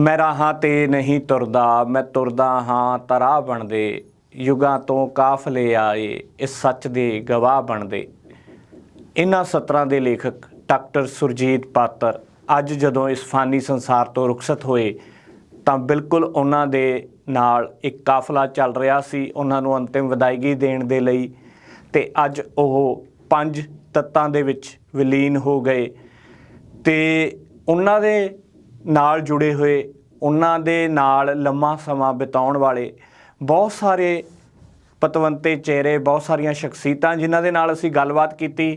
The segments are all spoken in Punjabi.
ਮੈਂ ਰਾਹਾਂ ਤੇ ਨਹੀਂ ਤੁਰਦਾ, ਮੈਂ ਤੁਰਦਾ ਹਾਂ ਤਰਾ ਬਣਦੇ। ਯੁਗਾਂ ਤੋਂ ਕਾਫਲੇ ਆਏ, ਇਸ ਸੱਚ ਦੇ ਗਵਾਹ ਬਣਦੇ। ਇਹਨਾਂ ਸਤਰਾਂ ਦੇ ਲੇਖਕ ਡਾਕਟਰ ਸੁਰਜੀਤ ਪਾਤਰ ਅੱਜ ਜਦੋਂ ਇਸ ਫਾਨੀ ਸੰਸਾਰ ਤੋਂ ਰੁਖਸਤ ਹੋਏ, ਤਾਂ ਬਿਲਕੁਲ ਉਹਨਾਂ ਦੇ ਨਾਲ ਇੱਕ ਕਾਫਲਾ ਚੱਲ ਰਿਹਾ ਸੀ। ਉਹਨਾਂ ਨੂੰ ਅੰਤਿਮ ਵਿਦਾਇਗੀ ਦੇਣ ਦੇ ਲਈ ਤੇ ਅੱਜ ਉਹ ਪੰਜ ਤੱਤਾਂ ਦੇ ਵਿੱਚ ਵਿਲੀਨ ਹੋ ਗਏ ਤੇ ਉਹਨਾਂ ਦੇ ਨਾਲ ਜੁੜੇ ਹੋਏ, ਉਹਨਾਂ ਦੇ ਨਾਲ ਲੰਮਾ ਸਮਾਂ ਬਿਤਾਉਣ ਵਾਲੇ, ਬਹੁਤ ਸਾਰੇ ਪਤਵੰਤੇ ਚਿਹਰੇ, ਬਹੁਤ ਸਾਰੀਆਂ ਸ਼ਖਸੀਅਤਾਂ ਜਿਨ੍ਹਾਂ ਦੇ ਨਾਲ ਅਸੀਂ ਗੱਲਬਾਤ ਕੀਤੀ।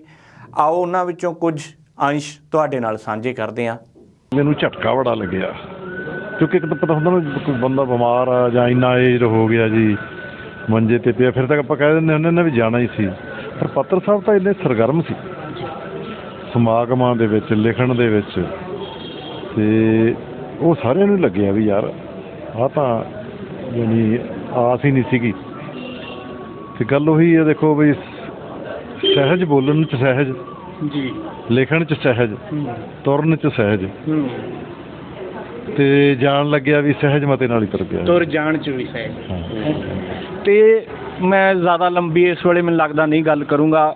ਆਓ ਉਹਨਾਂ ਵਿੱਚੋਂ ਕੁਝ ਅੰਸ਼ ਤੁਹਾਡੇ ਨਾਲ ਸਾਂਝੇ ਕਰਦੇ ਹਾਂ। ਮੈਨੂੰ ਝਟਕਾ ਬੜਾ ਲੱਗਿਆ, ਕਿਉਂਕਿ ਇੱਕ ਤਾਂ ਪਤਾ ਹੁੰਦਾ ਨਾ ਕੋਈ ਬੰਦਾ ਬਿਮਾਰ ਆ ਜਾਂ ਇੰਨਾ ਏਜ ਹੋ ਗਿਆ ਜੀ, ਮੰਜੇ ਤੇ ਪਿਆ, ਫਿਰ ਤਾਂ ਆਪਾਂ ਕਹਿ ਦਿੰਦੇ ਹੁੰਦੇ ਨੇ ਵੀ ਜਾਣਾ ਹੀ ਸੀ। ਪਰ ਪੱਤਰ ਸਾਹਿਬ ਤਾਂ ਇੰਨੇ ਸਰਗਰਮ ਸੀ। ਸਮਾਗਮਾਂ ਦੇ ਵਿੱਚ, ਲਿਖਣ ਦੇ ਵਿੱਚ ਤੇ ਉਹ ਸਾਰਿਆਂ ਨੂੰ ਲੱਗਿਆ ਵੀ ਯਾਰ ਆ ਤਾਂ ਯਾਨੀ ਆਸ ਹੀ ਨਹੀਂ ਸੀਗੀ। ਤੇ ਗੱਲ ਉਹੀ ਹੈ ਦੇਖੋ ਵੀ ਸਹਿਜ ਬੋਲਣ ਚ ਸਹਿਜ ਜੀ। ਲਿਖਣ ਚ ਸਹਿਜ ਤੁਰਨ ਚ ਸਹਿਜ। ਤੇ ਜਾਣ ਲੱਗਿਆ ਵੀ ਸਹਿਜ ਮਤੇ ਨਾਲ ਹੀ ਤੁਰ ਗਿਆ। ਤੁਰ ਜਾਣ ਚ ਵੀ ਹਾਂ। ਤੇ ਮੈਂ ਜ਼ਿਆਦਾ ਲੰਬੀ ਇਸ ਵੇਲੇ ਮੈਨੂੰ ਲੱਗਦਾ ਨਹੀਂ ਗੱਲ ਕਰੂੰਗਾ।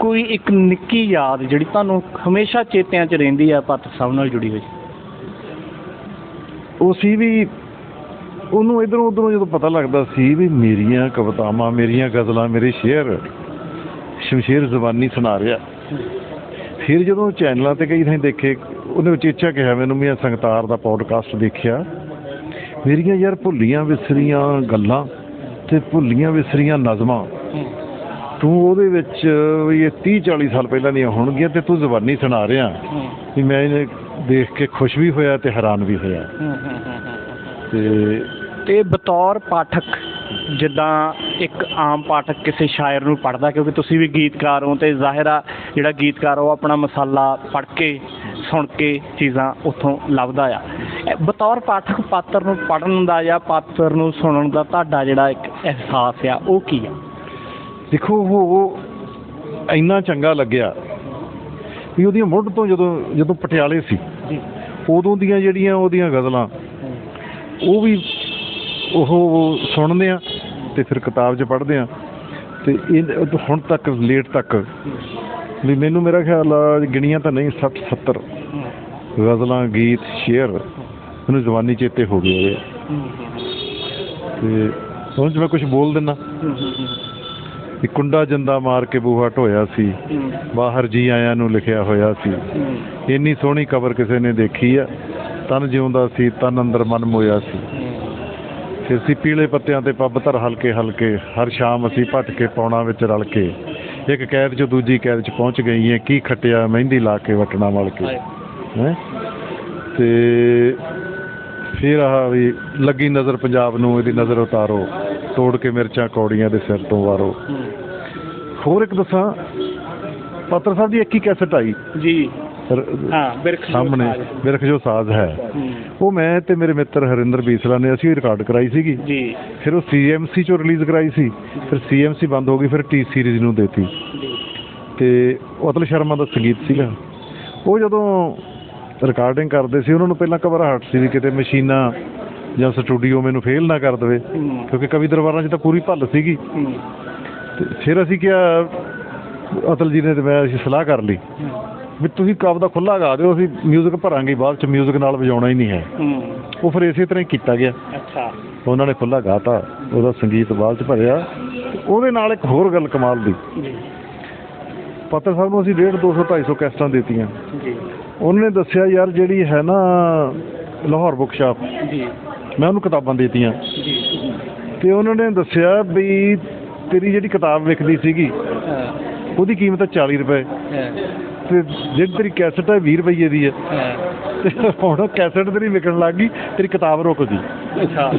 ਕੋਈ ਇੱਕ ਨਿੱਕੀ ਯਾਦ ਜਿਹੜੀ ਤੁਹਾਨੂੰ ਹਮੇਸ਼ਾ ਚੇਤਿਆਂ 'ਚ ਰਹਿੰਦੀ ਆ ਪੱਤ ਸਾਹਿਬ ਨਾਲ ਜੁੜੀ ਹੋਈ। ਉਹ ਸੀ ਵੀ ਉਹਨੂੰ ਇਧਰੋਂ ਉਧਰੋਂ ਜਦੋਂ ਪਤਾ ਲੱਗਦਾ ਸੀ ਵੀ ਮੇਰੀਆਂ ਕਵਿਤਾਵਾਂ, ਮੇਰੀਆਂ ਗਜ਼ਲਾਂ, ਮੇਰੇ ਸ਼ੇਰ ਸ਼ਮਸ਼ੀਰ ਜ਼ਬਾਨੀ ਸੁਣਾ ਰਿਹਾ। ਫਿਰ ਜਦੋਂ ਚੈਨਲਾਂ ਤੇ ਕਈ ਥਾਂ ਦੇਖੇ ਉਹਨੇ ਉਚੇਚਾ ਕਿਹਾ ਮੈਨੂੰ ਵੀ ਇਹ ਸੰਗਤਾਰ ਦਾ ਪੋਡਕਾਸਟ ਦੇਖਿਆ। ਮੇਰੀਆਂ ਯਾਰ ਭੁੱਲੀਆਂ ਵਿਸਰੀਆਂ ਗੱਲਾਂ ਤੇ ਭੁੱਲੀਆਂ ਵਿਸਰੀਆਂ ਨਜ਼ਮਾਂ। ਤੂੰ ਉਹਦੇ ਵਿੱਚ ਵੀ ਇਹ 30 40 ਸਾਲ ਪਹਿਲਾਂ ਦੀਆਂ ਹੋਣਗੀਆਂ ਤੇ ਤੂੰ ਜ਼ਬਾਨੀ ਸੁਣਾ ਰਿਹਾ। ਵੀ ਮੈਂ ਦੇਖ ਕੇ ਖੁਸ਼ ਵੀ ਹੋਇਆ ਤੇ ਹੈਰਾਨ ਵੀ ਹੋਇਆ। ਤੇ ਤੇ ਬਤੌਰ ਪਾਠਕ ਜਿੱਦਾਂ ਇੱਕ ਆਮ ਪਾਠਕ ਕਿਸੇ ਸ਼ਾਇਰ ਨੂੰ ਪੜ੍ਹਦਾ ਕਿਉਂਕਿ ਤੁਸੀਂ ਵੀ ਗੀਤਕਾਰ ਹੋ ਤੇ ਜ਼ਾਹਿਰ ਜਿਹੜਾ ਗੀਤਕਾਰ ਉਹ ਆਪਣਾ ਮਸਾਲਾ ਪੜ੍ਹ ਕੇ ਸੁਣ ਕੇ ਚੀਜ਼ਾਂ ਉੱਥੋਂ ਲੱਭਦਾ ਆ। ਬਤੌਰ ਪਾਠਕ ਪਾਤਰ ਨੂੰ ਪੜ੍ਹਨ ਦਾ ਜਾਂ ਪਾਤਰ ਨੂੰ ਸੁਣਨ ਦਾ ਤੁਹਾਡਾ ਜਿਹੜਾ ਇੱਕ ਅਹਿਸਾਸ ਆ ਉਹ ਕੀ ਆ? ਦੇਖੋ ਉਹ ਇੰਨਾ ਚੰਗਾ ਲੱਗਿਆ ਵੀ ਉਹਦੀਆਂ ਮੁੱਢ ਤੋਂ ਜਦੋਂ ਜਦੋਂ ਪਟਿਆਲੇ ਸੀ ਜੀ। ਉਦੋਂ ਦੀਆਂ ਜਿਹੜੀਆਂ ਉਹਦੀਆਂ ਗਜ਼ਲਾਂ ਉਹ ਵੀ ਉਹ ਸੁਣਦੇ ਆ ਤੇ ਫਿਰ ਕਿਤਾਬ 'ਚ ਪੜ੍ਹਦੇ ਆ। ਤੇ ਇਹ ਹੁਣ ਤੱਕ ਲੇਟ ਤੱਕ ਵੀ ਮੈਨੂੰ ਮੇਰਾ ਖਿਆਲ ਆ ਗਿਣੀਆਂ ਤਾਂ ਨਹੀਂ 60 70 ਗਜ਼ਲਾਂ ਗੀਤ ਸ਼ੇਰ ਮੈਨੂੰ ਜ਼ਬਾਨੀ ਚੇਤੇ ਹੋ ਗਏ ਤੇ ਸਮਝ ਮੈਂ ਕੁਝ ਬੋਲ ਦਿੰਦਾ। ਵੀ ਕੁੰਡਾ ਜੰਦਾ ਮਾਰ ਕੇ ਬੂਹਾ ਢੋਇਆ ਸੀ। ਬਾਹਰ ਜੀ ਆਇਆਂ ਨੂੰ ਲਿਖਿਆ ਹੋਇਆ ਸੀ। ਇੰਨੀ ਸੋਹਣੀ ਕਬਰ ਕਿਸੇ ਨੇ ਦੇਖੀ ਆ। ਤਨ ਜਿਉਂਦਾ ਸੀ ਤਨ ਅੰਦਰ ਮਨ ਮੋਇਆ ਸੀ। ਫਿਰ ਸੀ ਪੀਲੇ ਪੱਤਿਆਂ ਤੇ ਪੱਬ ਧਰ ਹਲਕੇ ਹਲਕੇ ਹਰ ਸ਼ਾਮ ਅਸੀਂ ਭਟਕੇ ਪੌਣਾ ਵਿੱਚ ਰਲ ਕੇ। ਇੱਕ ਕੈਦ ਚੋਂ ਦੂਜੀ ਕੈਦ ਚ ਪਹੁੰਚ ਗਈ ਹੈ ਕੀ ਖੱਟਿਆ ਮਹਿੰਦੀ ਲਾ ਕੇ ਵਟਣਾ ਮਲ ਕੇ। ਹੈ? ਤੇ ਫਿਰ ਆਹ ਵੀ ਲੱਗੀ ਨਜ਼ਰ ਪੰਜਾਬ ਨੂੰ ਇਹਦੀ ਨਜ਼ਰ ਉਤਾਰੋ। ਤੋੜ ਕੇ ਮਿਰਚਾਂ ਕੌੜੀਆਂ ਦੇ ਸਿਰ ਤੋਂ ਵਾਰੋ। ਹੋਰ ਇੱਕ ਦੱਸਾਂ ਪਾਤਰ ਸਾਹਿਬ ਦੀ ਇੱਕ ਹੀ ਕੈਸਟ ਆਈ। ਜੀ। ਹਾਂ ਬਿਰਖ ਸਾਹਮਣੇ ਬਿਰਖ ਜੋ ਸਾਜ਼ ਹੈ। ਉਹ ਮੈਂ ਤੇ ਮੇਰੇ ਮਿੱਤਰ ਹਰਿੰਦਰ ਬੀਸਲਾ ਨੇ ਅਸੀਂ ਰਿਕਾਰਡ ਕਰਾਈ ਸੀਗੀ। ਜੀ। ਫਿਰ ਉਹ ਸੀਐਮਸੀ ਚੋਂ ਰਿਲੀਜ਼ ਕਰਾਈ ਸੀ। ਫਿਰ ਸੀਐਮਸੀ ਬੰਦ ਹੋ ਗਈ ਫਿਰ ਟੀ ਸੀਰੀਜ਼ ਨੂੰ ਦੇਤੀ। ਤੇ ਅਤਲ ਸ਼ਰਮਾ ਦਾ ਸੰਗੀਤ ਸੀਗਾ। ਉਹ ਜਦੋਂ ਰਿਕਾਰਡਿੰਗ ਕਰਦੇ ਸੀ ਉਹਨਾਂ ਨੂੰ ਪਹਿਲਾਂ ਘਬਰਾਹਟ ਸੀ ਵੀ ਕਿਤੇ ਮਸ਼ੀਨਾਂ ਜਾਂ ਸਟੂਡੀਓ ਮੈਨੂੰ ਫੇਲ ਨਾ ਕਰ ਦੇਵੇ। ਕਿਉਂਕਿ ਕਵੀ ਦਰਬਾਰਾਂ 'ਚ ਤਾਂ ਪੂਰੀ ਭੱਲ ਸੀਗੀ। ਤੇ ਫਿਰ ਅਸੀਂ ਕਿਹਾ ਅਤਲ ਜੀ ਨੇ ਤੇ ਮੈਂ ਅਸੀਂ ਸਲਾਹ ਕਰ ਲਈ ਵੀ ਤੁਸੀਂ ਕਵ ਦਾ ਖੁੱਲਾ ਗਾ ਦਿਓ ਅਸੀਂ 뮤직 ਭਰਾਂਗੇ ਬਾਅਦ ਚ 뮤직 ਨਾਲ ਵਜਾਉਣਾ ਹੀ ਨਹੀਂ ਹੈ ਉਹ ਫਿਰ ਇਸੇ ਤਰ੍ਹਾਂ ਹੀ ਕੀਤਾ ਗਿਆ ਅੱਛਾ ਉਹਨਾਂ ਨੇ ਖੁੱਲਾ ਗਾਤਾ ਉਹਦਾ ਸੰਗੀਤ ਬਾਅਦ ਚ ਭਰਿਆ ਉਹਦੇ ਨਾਲ ਇੱਕ ਹੋਰ ਗੱਲ ਕਮਾਲ ਦੀ ਜੀ ਪੱਤਰ ਸਾਹਿਬ ਨੂੰ ਅਸੀਂ 1.5 200 250 ਕੈਸਟਾਂ ਦਿੱਤੀਆਂ ਜੀ ਉਹਨਾਂ ਨੇ ਦੱਸਿਆ ਯਾਰ ਜਿਹੜੀ ਹੈ ਨਾ ਲਾਹੌਰ ਬੁੱਕ ਸ਼ਾਪ ਜੀ ਮੈਂ ਉਹਨੂੰ ਕਿਤਾਬਾਂ ਦਿੱਤੀਆਂ ਜੀ ਤੇ ਉਹਨਾਂ ਨੇ ਦੱਸਿਆ ਵੀ ਤੇਰੀ ਜਿਹੜੀ ਕਿਤਾਬ ਵਿਕਦੀ ਸੀਗੀ ਉਹਦੀ ਕੀਮਤ ਹੈ 40 ਰੁਪਏ ਤੇ ਜਿਹੜੀ ਤੇਰੀ ਕੈਸਟ ਹੈ 20 ਰੁਪਏ ਦੀ ਹੈ। ਤੇ ਹੁਣ ਕੈਸਟ ਤੇਰੀ ਵਿਕਣ ਲੱਗ ਗਈ ਤੇਰੀ ਕਿਤਾਬ ਰੁਕ ਗਈ ਅੱਛਾ।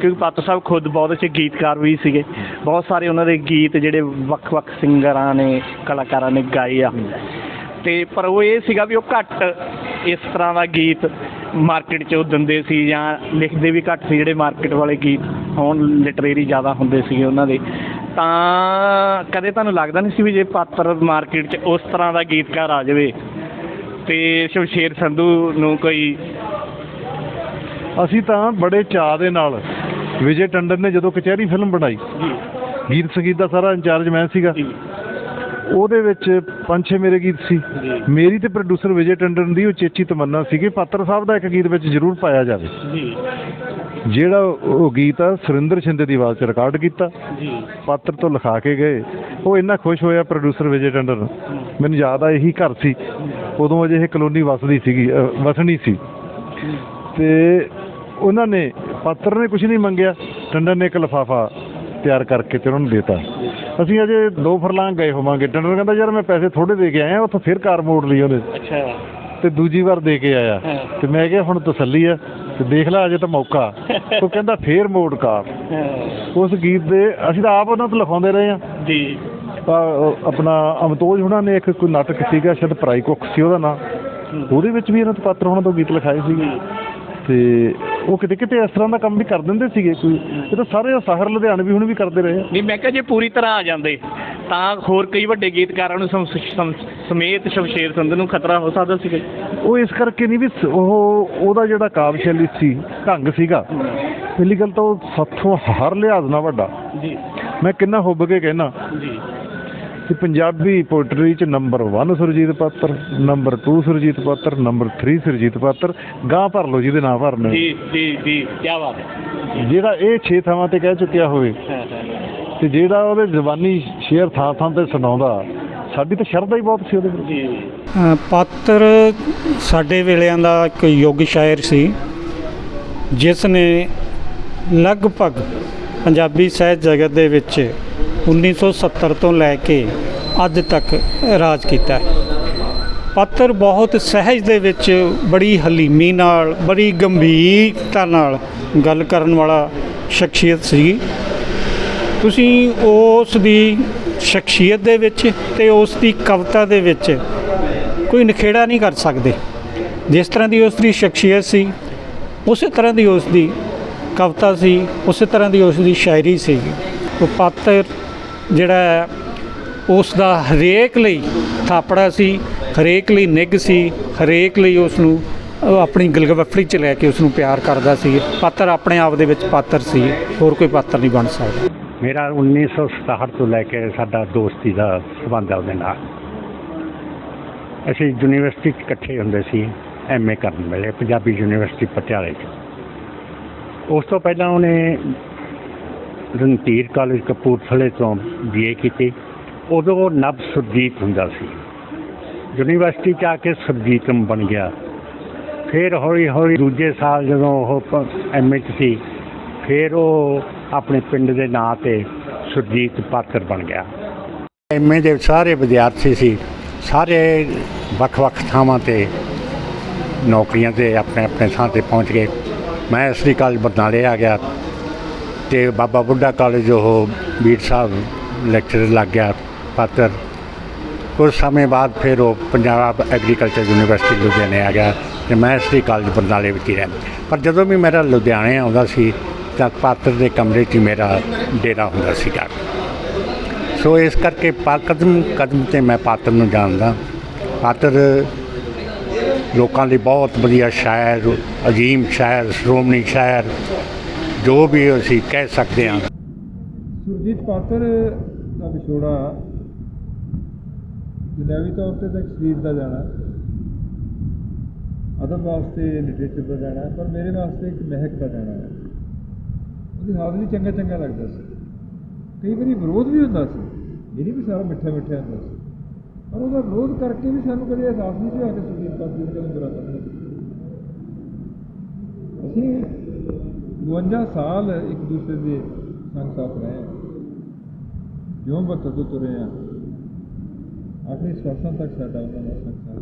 ਕਿਉਂਕਿ ਪਾਤਰ ਸਾਹਿਬ ਖੁਦ ਬਹੁਤ ਅੱਛੇ ਗੀਤਕਾਰ ਵੀ ਸੀਗੇ। ਬਹੁਤ ਸਾਰੇ ਉਹਨਾਂ ਦੇ ਗੀਤ ਜਿਹੜੇ ਵੱਖ-ਵੱਖ ਸਿੰਗਰਾਂ ਨੇ ਕਲਾਕਾਰਾਂ ਨੇ ਗਾਏ ਆ। ਤੇ ਪਰ ਉਹ ਇਹ ਸੀਗਾ ਵੀ ਉਹ ਘੱਟ ਇਸ ਤਰ੍ਹਾਂ ਦਾ ਗੀਤ ਮਾਰਕੀਟ 'ਚ ਉਹ ਦਿੰਦੇ ਸੀ ਜਾਂ ਲਿਖਦੇ ਵੀ ਘੱਟ ਸੀ ਜਿਹੜੇ ਮਾਰਕੀਟ ਵਾਲੇ ਗੀਤ। ਹੁਣ ਲਿਟਰੇਰੀ ਜ਼ਿਆਦਾ ਹੁੰਦੇ ਸੀਗੇ ਉਹਨਾਂ ਦੇ ਤਾਂ ਕਦੇ ਤੁਹਾਨੂੰ ਲੱਗਦਾ ਨਹੀਂ ਸੀ ਵੀ ਜੇ ਪਾਤਰ ਮਾਰਕੀਟ 'ਚ ਉਸ ਤਰ੍ਹਾਂ ਦਾ ਗੀਤਕਾਰ ਆ ਜਾਵੇ ਤੇ ਸ਼ਮਸ਼ੇਰ ਸੰਧੂ ਨੂੰ ਕੋਈ ਅਸੀਂ ਤਾਂ ਬੜੇ ਚਾਅ ਦੇ ਨਾਲ ਵਿਜੇ ਟੰਡਨ ਨੇ ਜਦੋਂ ਕਚਹਿਰੀ ਫਿਲਮ ਬਣਾਈ ਜੀ। ਗੀਤ ਸੰਗੀਤ ਦਾ ਸਾਰਾ ਇੰਚਾਰਜ ਮੈਂ ਸੀਗਾ ਜੀ। ਉਹਦੇ ਵਿੱਚ ਪੰਜ ਛੇ ਮੇਰੇ ਗੀਤ ਸੀ। ਮੇਰੀ ਤੇ ਪ੍ਰੋਡਿਊਸਰ ਵਿਜੇ ਟੰਡਨ ਦੀ ਉਚੇਚੀ ਤਮੰਨਾ ਸੀ ਕਿ ਪਾਤਰ ਸਾਹਿਬ ਦਾ ਇੱਕ ਗੀਤ ਵਿੱਚ ਜ਼ਰੂਰ ਪਾਇਆ ਜਾਵੇ। ਜੀ। ਜਿਹੜਾ ਉਹ ਗੀਤ ਆ ਸੁਰਿੰਦਰ ਸ਼ਿੰਦੇ ਦੀ ਆਵਾਜ਼ 'ਚ ਰਿਕਾਰਡ ਕੀਤਾ। ਜੀ। ਪਾਤਰ ਤੋਂ ਲਿਖਾ ਕੇ ਗਏ। ਉਹ ਇੰਨਾ ਖੁਸ਼ ਹੋਇਆ ਪ੍ਰੋਡਿਊਸਰ ਵਿਜੇ ਟੰਡਨ ਮੈਨੂੰ ਯਾਦ ਆ ਇਹੀ ਘਰ ਸੀ। ਉਦੋਂ ਅਜੇ ਇਹ ਕਲੋਨੀ ਵਸਦੀ ਸੀਗੀ ਵਸਣੀ ਸੀ। ਤੇ ਉਹਨਾਂ ਨੇ ਪਾਤਰ ਨੇ ਕੁਝ ਨਹੀਂ ਮੰਗਿਆ। ਟੰਡਨ ਨੇ ਇੱਕ ਲਿਫਾਫਾ ਤਿਆਰ ਕਰਕੇ ਤੇ ਉਹਨਾਂ ਨੂੰ ਦਿੱਤਾ। ਅਸੀਂ ਅਜੇ ਦੋ ਫਰਲਾਂਗ ਗਏ ਹੋਵਾਂਗੇ। ਟੰਡਨ ਕਹਿੰਦਾ ਯਾਰ ਮੈਂ ਪੈਸੇ ਥੋੜੇ ਦੇ ਕੇ ਆਇਆ ਉੱਥੋਂ ਫਿਰ ਕਾਰ ਮੋੜ ਲਈ ਉਹਨੇ। ਅੱਛਾ। ਤੇ ਦੂਜੀ ਵਾਰ ਦੇ ਕੇ ਆਇਆ। ਤੇ ਮੈਂ ਕਿਹਾ ਹੁਣ ਤਸੱਲੀ ਆ। ਤੇ ਦੇਖ ਲੈ ਅਜੇ ਤਾਂ ਮੌਕਾ। ਉਹ ਕਹਿੰਦਾ ਫੇਰ ਮੋੜ ਕਾਰ। ਹਾਂ, ਉਸ ਗੀਤ ਦੇ ਅਸੀਂ ਤਾਂ ਆਪ ਉਹਨਾਂ ਤੋਂ ਲਿਖਾਉਂਦੇ ਰਹੇ ਆ ਜੀ ਆਪਣਾ ਅਮਤੋਜ ਹੁਣਾਂ ਨੇ ਇੱਕ ਕੋਈ ਨਾਟਕ ਸੀਗਾ ਸ਼ਾਇਦ ਪਰਾਈ ਕੁੱਖ ਸੀ ਉਹਦਾ ਨਾਂ। ਉਹਦੇ ਵਿੱਚ ਵੀ ਇਹਨਾਂ ਤੋਂ ਪਾਤਰ ਹੁਣਾਂ ਤੋਂ ਗੀਤ ਲਿਖਾਏ ਸੀਗੇ ਤੇ ਉਹ ਕਿਤੇ ਕਿਤੇ ਇਸ ਤਰ੍ਹਾਂ ਦਾ ਕੰਮ ਵੀ ਕਰ ਦਿੰਦੇ ਸੀਗੇ ਕੋਈ। ਇਹ ਤਾਂ ਸਾਰੇ ਸਾਹਰ ਲੁਧਿਆਣੇ ਵੀ ਹੁਣ ਵੀ ਕਰਦੇ ਰਹੇ ਨਹੀਂ ਮੈਂ ਕਿਹਾ ਜੇ ਪੂਰੀ ਤਰ੍ਹਾਂ ਆ ਜਾਂਦੇ ਤਾਂ ਹੋਰ ਕਈ ਵੱਡੇ ਗੀਤਕਾਰਾਂ ਨੂੰ ਸਮ- ਸਮ- ਸਮੇਤ ਸ਼ਮਸ਼ੇਰ ਸੰਧੂ ਨੂੰ ਖਤਰਾ ਹੋ ਸਕਦਾ ਸੀ ਉਹ ਇਸ ਕਰਕੇ ਨਹੀਂ ਵੀ ਸ- ਉਹ ਉਹਦਾ ਜਿਹੜਾ ਕਾਵਿ ਸ਼ੈਲੀ ਸੀ ਢੰਗ ਸੀਗਾ ਪਹਿਲੀ ਗੱਲ ਤਾਂ ਉਹ ਸਾਥੋਂ ਹਰ ਲਿਹਾਜ਼ ਨਾਲ ਵੱਡਾ। ਜੀ। ਮੈਂ ਕਿੰਨਾ ਹੁੱਬ ਕੇ ਕਹਿਣਾ ਜੀ। ਕਿ ਪੰਜਾਬੀ ਪੋਇਟਰੀ ਚ number 1 Surjit Patar number 2 Surjit Patar number 3 Surjit Patar ਗਾਂ ਭਰ ਲਓ ਜਿਹਦੇ ਨਾਂ ਭਰਨੇ ਜੀ ਜੀ ਜੀ ਕੀ ਬਾਤ ਹੈ। ਜਿਹੜਾ ਇਹ 6 ਥਾਵਾਂ ਤੇ ਕਹਿ ਚੁੱਕਿਆ ਹੋਵੇ ਤੇ ਜਿਹੜਾ ਉਹਦੇ ਜ਼ਬਾਨੀ ਸ਼ੇਰ ਥਾਂ ਥਾਂ ਤੇ ਸੁਣਾਉਂਦਾ ਸਾਡੀ ਤਾਂ ਸ਼ਰਧਾ ਹੀ ਬਹੁਤ ਸੀ ਉਹਦੇ ਅ, ਪਾਤਰ ਸਾਡੇ ਵੇਲਿਆਂ ਦਾ ਇੱਕ ਯੁੱਗ ਸ਼ਾਇਰ ਸੀ ਜਿਸ ਨੇ ਲਗਭਗ ਪੰਜਾਬੀ ਸਾਹਿਤ ਜਗਤ ਦੇ ਵਿੱਚ 1970 ਤੋਂ ਲੈ ਕੇ ਅੱਜ ਤੱਕ ਰਾਜ ਕੀਤਾ ਹੈ। ਪਾਤਰ ਬਹੁਤ ਸਹਿਜ ਦੇ ਵਿੱਚ ਬੜੀ ਹਲੀਮੀ ਨਾਲ, ਬੜੀ ਗੰਭੀਰਤਾ ਨਾਲ ਗੱਲ ਕਰਨ ਵਾਲਾ ਸ਼ਖਸੀਅਤ ਸੀ। ਤੁਸੀਂ ਉਸ ਦੀ ਸ਼ਖਸੀਅਤ ਦੇ ਵਿੱਚ ਤੇ ਉਸ ਦੀ ਕਵਿਤਾ ਦੇ ਵਿੱਚ ਕੋਈ ਨਖੇੜਾ ਨਹੀਂ ਕਰ ਸਕਦੇ। ਜਿਸ ਤਰ੍ਹਾਂ ਦੀ ਉਸ ਦੀ ਸ਼ਖਸੀਅਤ ਸੀ, ਉਸੇ ਤਰ੍ਹਾਂ ਦੀ ਉਸ ਦੀ ਕਵਿਤਾ ਸੀ, ਉਸੇ ਤਰ੍ਹਾਂ ਦੀ ਉਸ ਦੀ ਸ਼ਾਇਰੀ ਸੀ। ਉਹ ਪਾਤਰ ਜਿਹੜਾ ਹੈ, ਉਸ ਦਾ ਹਰੇਕ ਲਈ ਥਾਪੜਾ ਸੀ ਹਰੇਕ ਲਈ ਨਿੱਘ ਸੀ ਹਰੇਕ ਲਈ ਉਸ ਨੂੰ ਆਪਣੀ ਗਲਗਵਫੜੀ ਚ ਲੈ ਕੇ ਉਸ ਨੂੰ ਪਿਆਰ ਕਰਦਾ ਸੀ। ਪਾਤਰ ਆਪਣੇ ਆਪ ਦੇ ਵਿੱਚ ਪਾਤਰ ਸੀ ਹੋਰ ਕੋਈ ਪਾਤਰ ਨਹੀਂ ਬਣ ਸਕਦਾ। ਮੇਰਾ 1967 ਤੋਂ ਲੈ ਕੇ ਸਾਡਾ ਦੋਸਤੀ ਦਾ ਸਬੰਧ ਹੈ ਉਹਦੇ ਨਾਲ। ਅਸੀਂ ਯੂਨੀਵਰਸਿਟੀ 'ਚ ਇਕੱਠੇ ਹੁੰਦੇ ਸੀ ਐਮਏ ਕਰਨ ਵੇਲੇ ਪੰਜਾਬੀ ਯੂਨੀਵਰਸਿਟੀ ਪਟਿਆਲੇ 'ਚ। ਉਸ ਤੋਂ ਪਹਿਲਾਂ ਉਹਨੇ ਰਣਧੀਰ ਕਾਲਜ ਕਪੂਰਥਲੇ ਤੋਂ ਬੀਏ ਕੀਤੀ, ਉਦੋਂ ਨਵ ਸੁਰਜੀਤ ਹੁੰਦਾ ਸੀ। ਯੂਨੀਵਰਸਿਟੀ 'ਚ ਆ ਕੇ ਸੁਰਜੀਤਮ ਬਣ ਗਿਆ। ਫਿਰ ਹੌਲੀ ਹੌਲੀ ਦੂਜੇ ਸਾਲ ਜਦੋਂ ਉਹ ਐਮਏ 'ਚ ਸੀ, ਫਿਰ ਉਹ ਆਪਣੇ ਪਿੰਡ ਦੇ ਨਾਂ ਤੇ ਸੁਰਜੀਤ ਪਾਤਰ ਬਣ ਗਿਆ। ਐਮਏ ਦੇ ਸਾਰੇ ਵਿਦਿਆਰਥੀ ਸੀ, ਸਾਰੇ ਵੱਖ-ਵੱਖ ਥਾਵਾਂ ਤੇ ਨੌਕਰੀਆਂ ਤੇ ਆਪਣੇ ਆਪਣੇ ਥਾਂ ਤੇ ਪਹੁੰਚ ਗਏ। ਮੈਂ ਸ੍ਰੀ ਕਾਲਜ ਬਰਨਾਲੇ ਆ ਗਿਆ। ਤੇ ਬਾਬਾ ਬੁੱਢਾ ਕਾਲਜ ਉਹ ਬੀੜ ਸਾਹਿਬ ਲੈਕਚਰ ਲੱਗ ਗਿਆ, ਪਾਤਰ। ਕੁਝ ਸਮੇਂ ਬਾਅਦ ਫਿਰ ਉਹ ਪੰਜਾਬ ਐਗਰੀਕਲਚਰ ਯੂਨੀਵਰਸਿਟੀ ਲੁਧਿਆਣੇ ਆ ਗਿਆ ਤੇ ਮੈਂ ਸ੍ਰੀ ਕਾਲਜ ਬਰਨਾਲੇ ਵਿੱਚ ਹੀ ਰਿਹਾ ਪਰ ਜਦੋਂ ਵੀ ਮੇਰਾ ਲੁਧਿਆਣੇ ਆਉਂਦਾ ਸੀ, ਤਾਂ ਪਾਤਰ ਦੇ ਕਮਰੇ 'ਚ ਹੀ ਮੇਰਾ ਡੇਰਾ ਹੁੰਦਾ ਸੀਗਾ। ਸੋ ਇਸ ਕਰਕੇ ਪਾ, ਕਦਮ ਕਦਮ ਤੇ ਮੈਂ ਪਾਤਰ ਨੂੰ ਜਾਣਦਾ। ਪਾਤਰ ਲੋਕਾਂ ਲਈ ਬਹੁਤ ਵਧੀਆ ਸ਼ਾਇਰ, ਅਜੀਮ ਸ਼ਾਇਰ, ਸ਼੍ਰੋਮਣੀ ਸ਼ਾਇਰ ਜੋ ਵੀ ਅਸੀਂ ਕਹਿ ਸਕਦੇ ਹਾਂ। ਸੁਰਜੀਤ ਪਾਤਰ ਦਾ ਵਿਛੋੜਾ ਦੁਨਿਆਵੀ ਤੌਰ ਤੇ ਤਾਂ ਇੱਕ ਸਰੀਰ ਦਾ ਜਾਣਾ, ਅਦਬ ਵਾਸਤੇ ਲਿਟਰੇਚਰ ਦਾ ਜਾਣਾ, ਪਰ ਮੇਰੇ ਵਾਸਤੇ ਇੱਕ ਮਹਿਕ ਦਾ ਜਾਣਾ ਹੈ। ਉਹਦੀ ਹਾਜ਼ਰੀ ਚੰਗਾ ਚੰਗਾ ਲੱਗਦਾ ਸੀ। ਕਈ ਵਾਰੀ ਵਿਰੋਧ ਵੀ ਹੁੰਦਾ ਸੀ। ਇਹ ਨਹੀਂ ਵੀ ਸਾਰਾ ਮਿੱਠਾ ਮਿੱਠਾ ਹੁੰਦਾ ਸੀ। ਪਰ ਉਹਦਾ ਵਿਰੋਧ ਕਰਕੇ ਵੀ ਸਾਨੂੰ ਕਦੇ ਅਹਿਸਾਸ ਨਹੀਂ ਸੀ ਹੋਇਆ ਕਿ ਸੁਰਜੀਤ ਪਾਤਰ ਨੇ ਕਦੇ ਬੁਰਾ ਕਰਨਾ ਅਸੀਂ 52 ਸਾਲ ਇੱਕ ਦੂਸਰੇ ਦੇ ਸੰਗ ਸਾਥ ਰਹੇ ਹਾਂ। ਜਿਉਂ ਬੱਤੋਂ ਤੋਂ ਤੁਰੇ ਹਾਂ। ਆਖਰੀ ਸਵਾਸਾਂ ਤੱਕ ਸਾਡਾ ਉਹਨਾਂ ਦਾ ਸੰਗ ਸਾਥ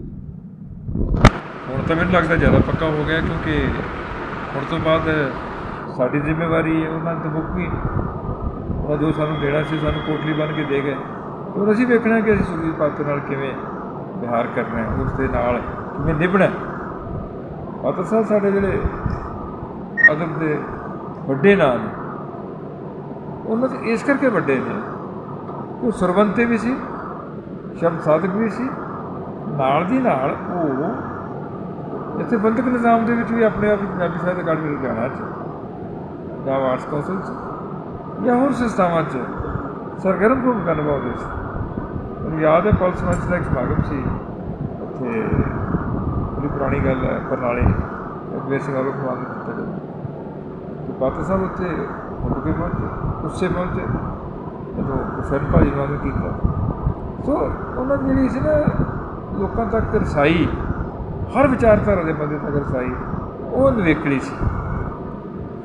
ਹੁਣ ਤਾਂ ਮੈਨੂੰ ਲੱਗਦਾ ਜ਼ਿਆਦਾ ਪੱਕਾ ਹੋ ਗਿਆ ਕਿਉਂਕਿ ਹੁਣ ਤੋਂ ਬਾਅਦ ਸਾਡੀ ਜ਼ਿੰਮੇਵਾਰੀ ਹੈ ਉਹਨਾਂ ਤੇ ਮੁੱਕ। ਗਈ ਉਹ ਜੋ ਸਾਨੂੰ ਦੇਣਾ ਸੀ ਸਾਨੂੰ ਕੋਟਲੀ ਬਣ ਕੇ ਦੇ ਗਏ। ਹੁਣ ਅਸੀਂ ਵੇਖਣਾ ਕਿ ਅਸੀਂ ਸੁਰਜੀਤ ਪਾਤਰ ਨਾਲ ਕਿਵੇਂ ਵਿਹਾਰ ਕਰਨਾ ਹੈ, ਉਸ ਦੇ ਨਾਲ ਕਿਵੇਂ ਨਿਭਣਾ ਹੈ। ਪਾਤਰ ਸਾਹਿਬ ਸਾਡੇ ਜਿਹੜੇ ਅਦਬ ਦੇ ਵੱਡੇ ਨਾਂ ਨੇ ਉਹਨਾਂ ਦੇ ਇਸ ਕਰਕੇ ਵੱਡੇ ਨੇ। ਉਹ ਸਰਵੰਤੇ ਵੀ ਸੀ ਸ਼ਬਦ ਸਾਧਕ ਵੀ ਸੀ, ਨਾਲ ਦੀ ਨਾਲ ਉਹ ਇੱਥੇ ਬੰਦਕ ਨਿਜ਼ਾਮ ਦੇ ਵਿੱਚ ਵੀ ਆਪਣੇ ਆਪ ਪੰਜਾਬੀ ਸਾਹਿਤ ਅਕਾਡਮੀ ਲੁਧਿਆਣਾ 'ਚ, ਜਾਂ ਆਰਟਸ ਕੌਂਸਲ 'ਚ, ਜਾਂ ਹੋਰ ਸੰਸਥਾਵਾਂ 'ਚ ਸਰਗਰਮ ਭੂਮਿਕਾ ਨਿਭਾਉਂਦੇ ਸੀ। ਮੈਨੂੰ ਯਾਦ ਹੈ ਪਲਸ ਮੰਚ ਦਾ ਇੱਕ ਸਮਾਗਮ ਸੀ, ਉੱਥੇ ਬੜੀ ਪੁਰਾਣੀ ਗੱਲ ਹੈ, ਬਰਨਾਲੇ ਅਗਲੇ ਸਿੰਘ ਆਲੋਕ ਕੁਮਾਰ ਨੇ ਕੀਤਾ ਪਾਤਰ ਸਾਹਿਬ ਉੱਥੇ ਮੁੱਕ ਕੇ ਪਹੁੰਚੇ ਉਸੇ ਪਹੁੰਚੇ ਜਦੋਂ ਸਰ ਭਾਜੀ ਨੂੰ ਕੀਤਾ। ਸੋ ਉਹਨਾਂ ਦੀ ਜਿਹੜੀ ਸੀ ਨਾ ਲੋਕਾਂ ਤੱਕ ਰਸਾਈ, ਹਰ ਵਿਚਾਰਧਾਰਾ ਦੇ ਬੰਦੇ ਤੱਕ ਰਸਾਈ, ਉਹ ਨਿਵੇਕਲੀ ਸੀ।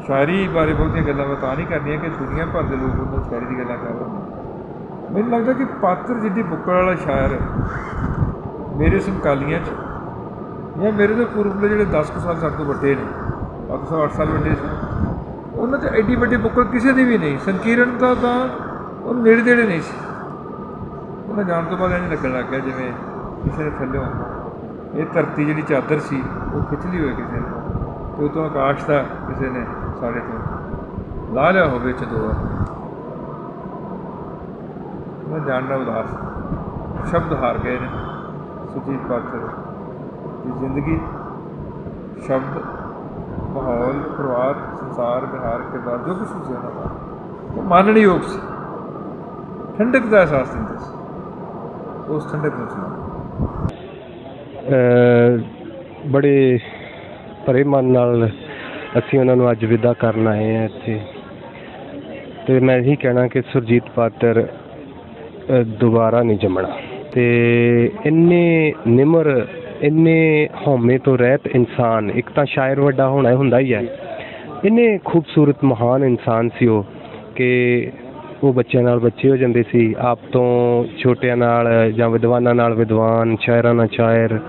ਸ਼ਾਇਰੀ ਬਾਰੇ ਬਹੁਤੀਆਂ ਗੱਲਾਂ ਮੈਂ ਤਾਂ ਨਹੀਂ ਕਰਨੀਆਂ ਕਿ ਦੁਨੀਆ ਭਰ ਦੇ ਲੋਕ ਉਹਨਾਂ ਸ਼ਾਇਰੀ ਦੀ ਗੱਲਾਂ ਕਰ ਰਹੇ ਨੇ। ਮੈਨੂੰ ਲੱਗਦਾ ਕਿ ਪਾਤਰ ਜਿੱਡੀ ਬੁੱਕਲ ਵਾਲਾ ਸ਼ਾਇਰ ਮੇਰੇ ਸਮਕਾਲੀਆਂ 'ਚ ਜਾਂ ਮੇਰੇ ਤੋਂ ਪੂਰਵਲੇ ਜਿਹੜੇ 10 ਕੁ ਸਾਲ ਸਾਡੇ ਤੋਂ ਵੱਡੇ ਨੇ ਪਾਤਰ ਸਾਹਿਬ 8 ਸਾਲ ਵੱਡੇ ਸੀ। ਐਡੀ ਵੱਡੀ ਬੁੱਕਲ ਕਿਸੇ ਦੀ ਵੀ ਨਹੀਂ। ਸੰਕੀਰਨ ਦਾ ਤਾਂ ਉਹ ਨੇੜੇ ਦੇੜੇ ਨਹੀਂ ਸੀ। ਉਹਨਾਂ ਜਾਣ ਤੋਂ ਬਾਅਦ ਇੰਝ ਲੱਗਣ ਲੱਗ ਗਿਆ ਜਿਵੇਂ ਕਿਸੇ ਨੇ ਥੱਲਿਓਂ ਇਹ ਧਰਤੀ ਜਿਹੜੀ ਚਾਦਰ ਸੀ, ਉਹ ਖਿੱਚ ਲਈ ਹੋਈ ਕਿਸੇ ਨੇ। ਤੇ ਉਤੋਂ ਆਕਾਸ਼ ਦਾ ਕਿਸੇ ਨੇ ਸਾਡੇ ਤੋਂ ਲਾ ਲਿਆ ਹੋਵੇ ਚਦੋਆ ਮੈਂ ਜਾਣਦਾ ਉਦਾਸ ਸ਼ਬਦ ਹਾਰ ਗਏ ਨੇ। ਸੁਜੀਤ ਪਾਤਰ ਦੀ ਜ਼ਿੰਦਗੀ, ਸ਼ਬਦ ਮਾਹੌਲ, ਪਰਿਵਾਰ, ਸੰਸਾਰ, ਵਿਹਾਰ ਕਿਰਦਾਰ ਜੋ ਕੁਛ ਸੀ ਉਹਨਾਂ ਦਾ ਉਹ ਮੰਨਣ ਯੋਗ ਸੀ। ਠੰਡਕ ਦਾ ਅਹਿਸਾਸ ਦਿੰਦਾ ਸੀ। ਉਸ ਠੰਡਕ ਨੂੰ ਸੁਣਾ। ਬੜੇ ਭਰੇ ਮਨ ਨਾਲ ਅਸੀਂ ਉਹਨਾਂ ਨੂੰ ਅੱਜ ਵਿਦਾ ਕਰਨ ਆਏ ਆ ਇੱਥੇ। ਤੇ ਮੈਂ ਇਹੀ ਕਹਿਣਾ ਕਿ ਸੁਰਜੀਤ ਪਾਤਰ ਦੁਬਾਰਾ ਨਹੀਂ ਜੰਮਣਾ। ਤੇ ਇੰਨੇ ਨਿਮਰ ਇੰਨੇ ਹਉਮੈ ਤੋਂ ਰਹਿਤ ਇਨਸਾਨ, ਇੱਕ ਤਾਂ ਸ਼ਾਇਰ ਵੱਡਾ ਹੋਣਾ ਹੁੰਦਾ ਹੀ ਹੈ। ਇੰਨੇ ਖੂਬਸੂਰਤ, ਮਹਾਨ ਇਨਸਾਨ ਸੀ ਉਹ ਕਿ ਉਹ ਬੱਚਿਆਂ ਨਾਲ ਬੱਚੇ ਹੋ ਜਾਂਦੇ ਸੀ। ਆਪ ਤੋਂ ਛੋਟਿਆਂ ਨਾਲ ਜਾਂ ਵਿਦਵਾਨਾਂ ਨਾਲ ਵਿਦਵਾਨ, ਸ਼ਾਇਰਾਂ ਨਾਲ ਸ਼ਾਇਰ,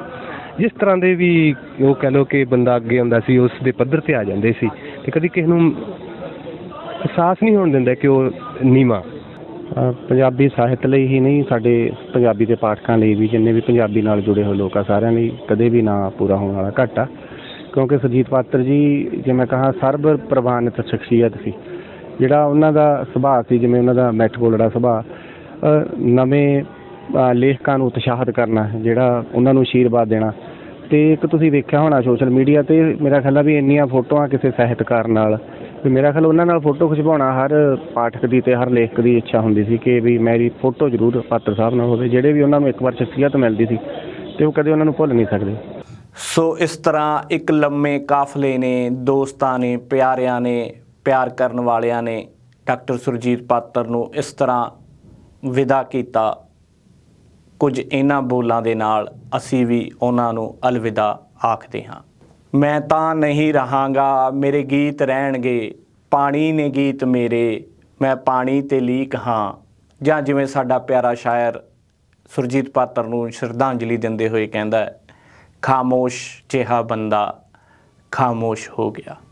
ਜਿਸ ਤਰ੍ਹਾਂ ਦੇ ਵੀ ਉਹ ਕਹਿ ਲਓ ਕਿ ਬੰਦਾ ਅੱਗੇ ਹੁੰਦਾ ਸੀ, ਉਸ ਦੇ ਪੱਧਰ ਤੇ ਆ ਜਾਂਦੇ ਸੀ। ਤੇ ਕਦੀ ਕਿਸੇ ਨੂੰ ਅਹਿਸਾਸ ਨਹੀਂ ਹੋਣ ਦਿੰਦਾ ਕਿ ਉਹ ਨੀਵਾਂ। ਪੰਜਾਬੀ ਸਾਹਿਤ ਲਈ ਹੀ ਨਹੀਂ, ਸਾਡੇ ਪੰਜਾਬੀ ਦੇ ਪਾਠਕਾਂ ਲਈ ਵੀ, ਜਿੰਨੇ ਵੀ ਪੰਜਾਬੀ ਨਾਲ ਜੁੜੇ ਹੋਏ ਲੋਕ ਆ ਸਾਰਿਆਂ ਲਈ ਕਦੇ ਵੀ ਨਾ ਪੂਰਾ ਹੋਣ ਵਾਲਾ ਘਾਟ ਆ। ਕਿਉਂਕਿ ਸੁਰਜੀਤ ਪਾਤਰ ਜੀ, ਜੇ ਮੈਂ ਕਹਾਂ ਸਰਬ ਪ੍ਰਵਾਨਿਤ ਸ਼ਖਸੀਅਤ ਸੀ, ਜਿਹੜਾ ਉਹਨਾਂ ਦਾ ਸੁਭਾਅ ਸੀ, ਜਿਵੇਂ ਉਹਨਾਂ ਦਾ ਮੈਠ ਬੋਲੜਾ ਸੁਭਾਅ ਨਵੇਂ ਲੇਖਕਾਂ ਨੂੰ ਉਤਸ਼ਾਹਿਤ ਕਰਨਾ, ਜਿਹੜਾ ਉਹਨਾਂ ਨੂੰ ਆਸ਼ੀਰਵਾਦ ਦੇਣਾ। ਤੇ ਇੱਕ ਤੁਸੀਂ ਵੇਖਿਆ ਹੋਣਾ ਸੋਸ਼ਲ ਮੀਡੀਆ ਤੇ, ਮੇਰਾ ਖਿਆਲ ਆ ਵੀ ਇੰਨੀਆਂ ਫੋਟੋਆਂ ਕਿਸੇ ਸਾਹਿਤਕਾਰ ਨਾਲ ਵੀ ਮੇਰਾ ਖਿਆਲ ਉਹਨਾਂ ਨਾਲ ਫੋਟੋ ਖਿਚਵਾਉਣਾ ਹਰ ਪਾਠਕ ਦੀ ਤੇ ਹਰ ਲੇਖਕ ਦੀ ਇੱਛਾ ਹੁੰਦੀ ਸੀ ਕਿ ਵੀ ਮੇਰੀ ਫੋਟੋ ਜ਼ਰੂਰ ਪਾਤਰ ਸਾਹਿਬ ਨਾਲ ਹੋਵੇ, ਜਿਹੜੇ ਵੀ ਉਹਨਾਂ ਨੂੰ ਇੱਕ ਵਾਰ ਸ਼ਖਸੀਅਤ ਮਿਲਦੀ ਸੀ ਤੇ ਉਹ ਕਦੇ ਉਹਨਾਂ ਨੂੰ ਭੁੱਲ ਨਹੀਂ ਸਕਦੇ। ਸੋ ਇਸ ਤਰ੍ਹਾਂ ਇੱਕ ਲੰਮੇ ਕਾਫਲੇ ਨੇ, ਦੋਸਤਾਂ ਨੇ, ਪਿਆਰਿਆਂ ਨੇ, ਪਿਆਰ ਕਰਨ ਵਾਲਿਆਂ ਨੇ ਡਾਕਟਰ ਸੁਰਜੀਤ ਪਾਤਰ ਨੂੰ ਇਸ ਤਰ੍ਹਾਂ ਵਿਦਾ ਕੀਤਾ। ਕੁਝ ਇਹਨਾਂ ਬੋਲਾਂ ਦੇ ਨਾਲ ਅਸੀਂ ਵੀ ਉਹਨਾਂ ਨੂੰ ਅਲਵਿਦਾ ਆਖਦੇ ਹਾਂ। ਮੈਂ ਤਾਂ ਨਹੀਂ ਰਹਾਂਗਾ, ਮੇਰੇ ਗੀਤ ਰਹਿਣਗੇ। ਪਾਣੀ ਨੇ ਗੀਤ ਮੇਰੇ, ਮੈਂ ਪਾਣੀ ਤੇ ਲੀਕ ਹਾਂ। ਜਾਂ ਜਿਵੇਂ ਸਾਡਾ ਪਿਆਰਾ ਸ਼ਾਇਰ ਸੁਰਜੀਤ ਪਾਤਰ ਨੂੰ ਸ਼ਰਧਾਂਜਲੀ ਦਿੰਦੇ ਹੋਏ ਕਹਿੰਦਾ ਖਾਮੋਸ਼ ਜਿਹਾ ਬੰਦਾ, ਖਾਮੋਸ਼ ਹੋ ਗਿਆ।